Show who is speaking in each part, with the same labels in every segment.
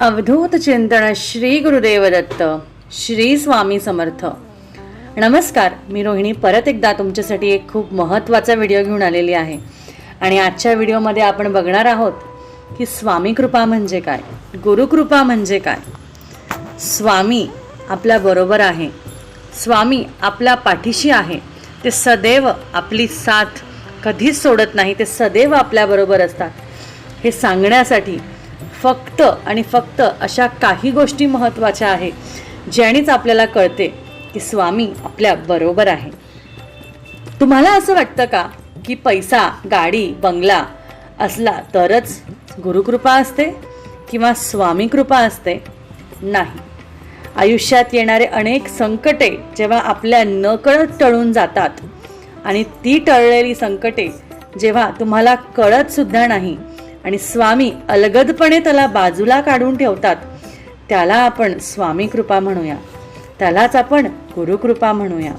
Speaker 1: अवधूत चिंतन श्री गुरुदेव दत्त श्री स्वामी समर्थ. नमस्कार मी रोहिणी. परत एकदा तुमच्यासाठी एक खूप महत्त्वाचा व्हिडिओ घेऊन आलेली आहे. आणि आजच्या व्हिडिओमध्ये आपण बघणार आहोत की स्वामी कृपा म्हणजे काय? गुरुकृपा म्हणजे काय? स्वामी आपल्या बरोबर आहे. स्वामी आपल्या पाठीशी आहे. ते सदैव आपली साथ कधीच सोडत नाही. ते सदैव आपल्याबरोबर असतात. हे सांगण्यासाठी फक्त आणि फक्त अशा काही गोष्टी महत्त्वाच्या आहेत ज्यानेच आपल्याला कळते की स्वामी आपल्या बरोबर आहे. तुम्हाला असं वाटतं का की पैसा गाडी बंगला असला तरच गुरुकृपा असते किंवा स्वामी कृपा असते? नाही. आयुष्यात येणारे अनेक संकटे जेव्हा आपल्या नकळत टळून जातात आणि ती टळलेली संकटे जेव्हा तुम्हाला कळतसुद्धा नाही आणि स्वामी अलगदपणे त्याला बाजूला काढून ठेवतात. त्याला आपण स्वामी कृपा म्हणूया. त्यालाच आपण गुरुकृपा म्हणूया.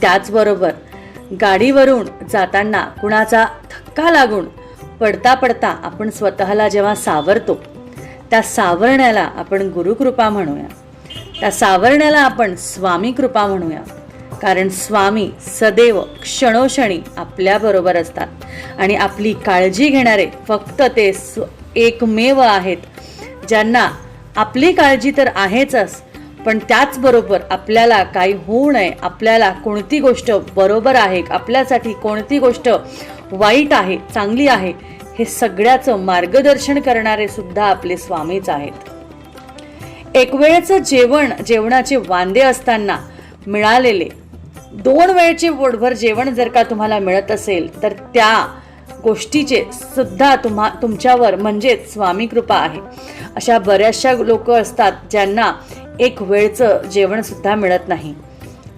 Speaker 1: त्याचबरोबर गाडीवरून जाताना कुणाचा धक्का लागून पडता पडता आपण स्वतःला जेव्हा सावरतो त्या सावरण्याला आपण गुरुकृपा म्हणूया. त्या सावरण्याला आपण स्वामी कृपा म्हणूया. कारण स्वामी सदैव क्षणोक्षणी आपल्याबरोबर असतात. आणि आपली काळजी घेणारे फक्त ते स्व एकमेव आहेत. ज्यांना आपली काळजी तर आहेचच पण त्याचबरोबर आपल्याला काही होऊ नये. आपल्याला कोणती गोष्ट बरोबर आहे? आपल्यासाठी कोणती गोष्ट वाईट आहे? चांगली आहे? हे सगळ्याचं मार्गदर्शन करणारे सुद्धा आपले स्वामीच आहेत. एक वेळचं जेवण जेवणाचे वांदे असताना मिळालेले दोन वेळचे पोटभर जेवण जर का तुम्हाला मिळत असेल तर त्या गोष्टीचे सुद्धा तुम्हा तुमच्यावर म्हणजेच स्वामी कृपा आहे. अशा बऱ्याचशा लोक असतात ज्यांना एक वेळचं जेवणसुद्धा मिळत नाही.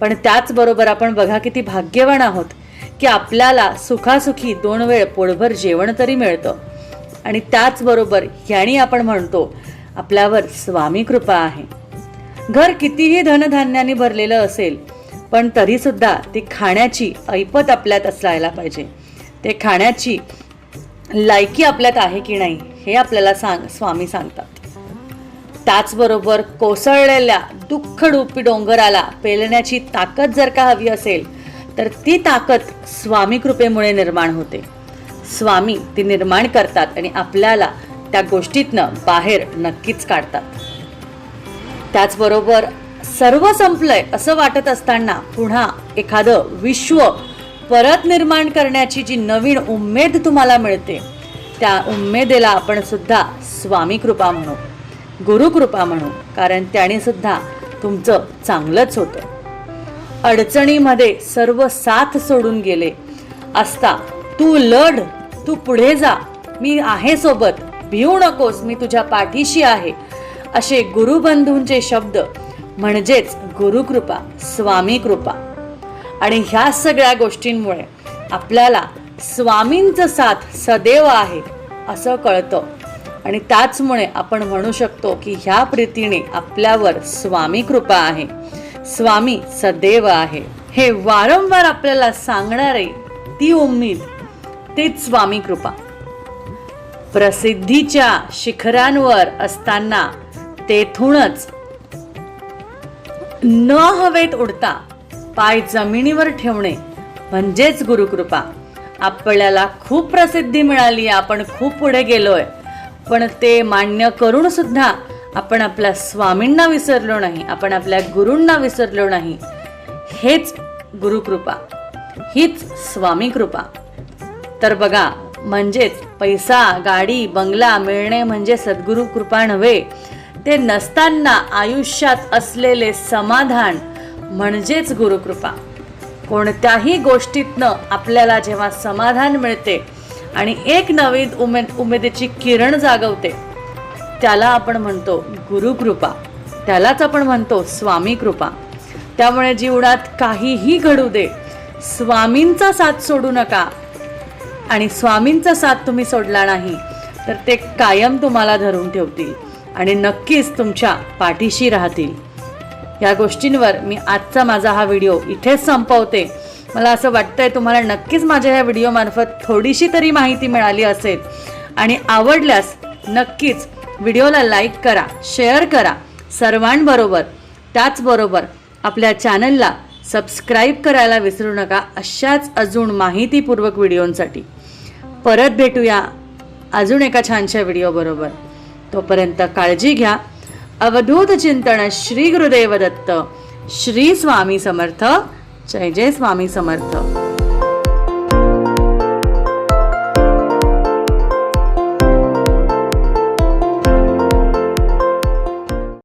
Speaker 1: पण त्याचबरोबर आपण बघा किती भाग्यवान आहोत की आपल्याला सुखासुखी दोन वेळ पोटभर जेवण तरी मिळतं. आणि त्याचबरोबर ह्यानी आपण म्हणतो आपल्यावर स्वामी कृपा आहे. घर कितीही धनधान्याने भरलेलं असेल पण तरीसुद्धा ती खाण्याची ऐपत आपल्यात असायला पाहिजे. ते खाण्याची लायकी आपल्यात आहे की नाही हे आपल्याला सांग स्वामी सांगतात. त्याचबरोबर कोसळलेल्या दुःखडूपी डोंगराला पेलण्याची ताकद जर का हवी असेल तर ती ताकद स्वामी कृपेमुळे निर्माण होते. स्वामी ती निर्माण करतात आणि आपल्याला त्या गोष्टीतनं बाहेर नक्कीच काढतात. त्याचबरोबर सर्व संपलंय असं वाटत असताना पुन्हा एखादं विश्व परत निर्माण करण्याची जी नवीन उमेद तुम्हाला मिळते त्या उमेदेला आपण सुद्धा स्वामी कृपा म्हणू गुरुकृपा म्हणू कारण त्याने सुद्धा तुमचं चांगलंच होतं. अडचणीमध्ये सर्व साथ सोडून गेले असता तू लढ तू पुढे जा मी आहे सोबत भिवू नकोस मी तुझ्या पाठीशी आहे असे गुरुबंधूंचे शब्द म्हणजेच गुरुकृपा स्वामी कृपा. आणि ह्या सगळ्या गोष्टींमुळे आपल्याला स्वामींचं साथ सदैव आहे असं कळतं. आणि त्याचमुळे आपण म्हणू शकतो की ह्या प्रीतीने आपल्यावर स्वामी कृपा आहे. स्वामी सदैव आहे. हे वारंवार आपल्याला सांगणारे ती उम्मीद तीच स्वामी कृपा. प्रसिद्धीच्या शिखरांवर असताना तेथूनच न हवेत उडता पाय जमिनीवर ठेवणे म्हणजेच गुरुकृपा. आपल्याला खूप प्रसिद्धी मिळाली आपण खूप पुढे गेलोय. पण ते मान्य करून सुद्धा आपण आपल्या स्वामींना विसरलो नाही आपण आपल्या गुरूंना विसरलो नाही. हेच गुरुकृपा. हीच स्वामी कृपा. तर बघा म्हणजेच पैसा गाडी बंगला मिळणे म्हणजे सद्गुरू कृपा नव्हे. ते नसताना आयुष्यात असलेले समाधान म्हणजेच गुरुकृपा. कोणत्याही गोष्टीतनं आपल्याला जेव्हा समाधान मिळते आणि एक नवीन उमेद उमेदीची किरण जागवते त्याला आपण म्हणतो गुरुकृपा. त्यालाच आपण म्हणतो स्वामी कृपा त्यामुळे जीवनात काहीही घडू दे स्वामींचा साथ सोडू नका. आणि स्वामींचा साथ तुम्ही सोडला नाही तर ते कायम तुम्हाला धरून ठेवतील. आणि नक्कीच तुमच्या पाठीशी राहतील. या गोष्टींवर मी आजचा माझा हा व्हिडिओ इथेच संपवते. मला असं वाटतंय तुम्हाला नक्कीच माझ्या ह्या व्हिडिओमार्फत थोडीशी तरी माहिती मिळाली असेल. आणि आवडल्यास नक्कीच व्हिडिओला लाईक करा शेअर करा सर्वांबरोबर. त्याचबरोबर आपल्या चॅनलला सबस्क्राईब करायला विसरू नका अशाच अजून माहितीपूर्वक व्हिडिओंसाठी. परत भेटूया अजून एका छानशा व्हिडिओबरोबर. तोपर्यंत काळजी घ्या. अवधूत चिंतन श्री गुरुदेव दत्त. श्री स्वामी समर्थ. जय जय स्वामी समर्थ.